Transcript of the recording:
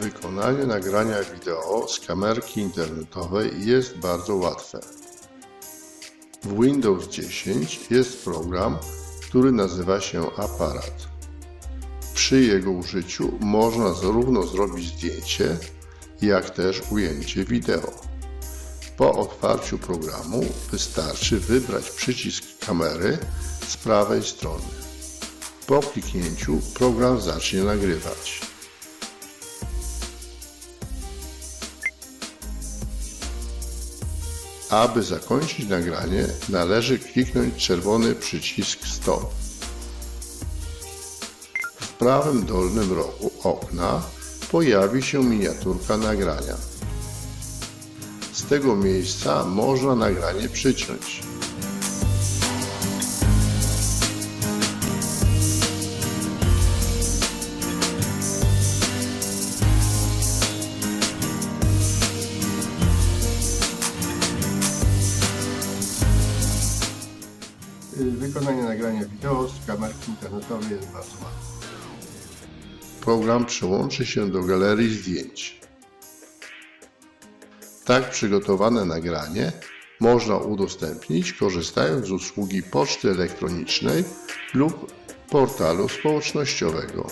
Wykonanie nagrania wideo z kamerki internetowej jest bardzo łatwe. W Windows 10 jest program, który nazywa się Aparat. Przy jego użyciu można zarówno zrobić zdjęcie, jak też ujęcie wideo. Po otwarciu programu wystarczy wybrać przycisk kamery z prawej strony. Po kliknięciu program zacznie nagrywać. Aby zakończyć nagranie, należy kliknąć czerwony przycisk Stop. W prawym dolnym rogu okna pojawi się miniaturka nagrania. Z tego miejsca można nagranie przyciąć. Wykonanie nagrania wideo z kamerki internetowej jest bardzo łatwe. Program przyłączy się do galerii zdjęć. Tak przygotowane nagranie można udostępnić korzystając z usługi poczty elektronicznej lub portalu społecznościowego.